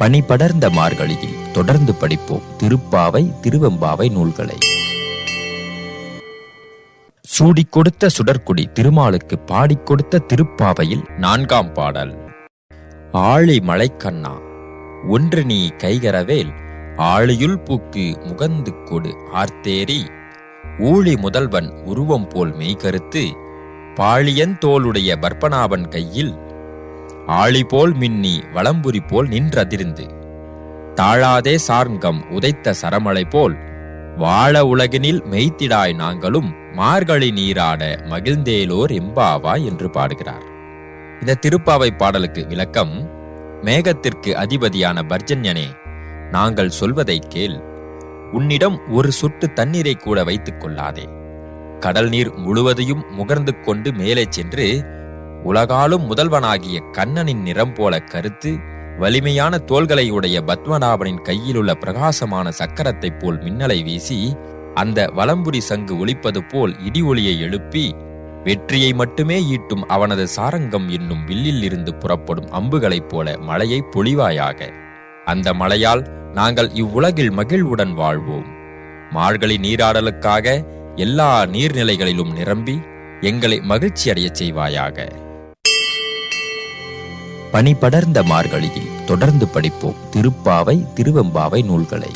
பனி படர்ந்த மார்கழியில் தொடர்ந்து படிப்போம் திருப்பாவை திருவெம்பாவை நூல்களை. சூடிக் கொடுத்த சுடற்குடி திருமாலுக்கு பாடிக் கொடுத்த திருப்பாவையில் நான்காம் பாடல். ஆழி மலைக்கண்ணா ஒன்று நீ கைகரவேல் ஆழியுள் பூக்கு முகந்து கொடு ஆர்த்தேரி ஊழி முதல்வன் உருவம் போல் மெய்கருத்து பாழியன் தோளுடைய பற்பனாவன் கையில் ஆளிபோல் மின்னி வளம்புரி போல் நின்றதிர்ந்து. தாழாதே சார்ங்கம் உதைத்த சரமலை போல் வாழ உலகினில் மெய்த்திடாய் நாங்களும் மார்கழி நீராட மகிழ்ந்தேலோர் எம்பாவா என்று பாடுகிறார். இந்த திருப்பாவை பாடலுக்கு விளக்கம் மேகத்திற்கு அதிபதியான பர்ஜன்யனே நாங்கள் சொல்வதை கேள். உன்னிடம் ஒரு சொட்டு தண்ணீரை கூட வைத்துக் கொள்ளாதே. கடல் நீர் முழுவதையும் முகர்ந்து கொண்டு மேலே சென்று உலகாலும் முதல்வனாகிய கண்ணனின் நிறம் போல கருத்து வலிமையான தோள்களை உடைய பத்மநாபனின் கையிலுள்ள பிரகாசமான சக்கரத்தைப் போல் மின்னலை வீசி அந்த வலம்புரி சங்கு ஒலிப்பது போல் இடி ஒளியை எழுப்பி வெற்றியை மட்டுமே ஈட்டும் அவனது சாரங்கம் என்னும் வில்லில் இருந்து புறப்படும் அம்புகளைப் போல மழையை பொழிவாயாக. அந்த மழையால் நாங்கள் இவ்வுலகில் மகிழ்வுடன் வாழ்வோம். மார்கழி நீராடலுக்காக எல்லா நீர்நிலைகளிலும் நிரம்பி எங்களை மகிழ்ச்சி அடையச் செய்வாயாக. பனி படர்ந்த மார்கழியில் தொடர்ந்து படிப்போம். திருப்பாவை திருவெம்பாவை நூல்களை.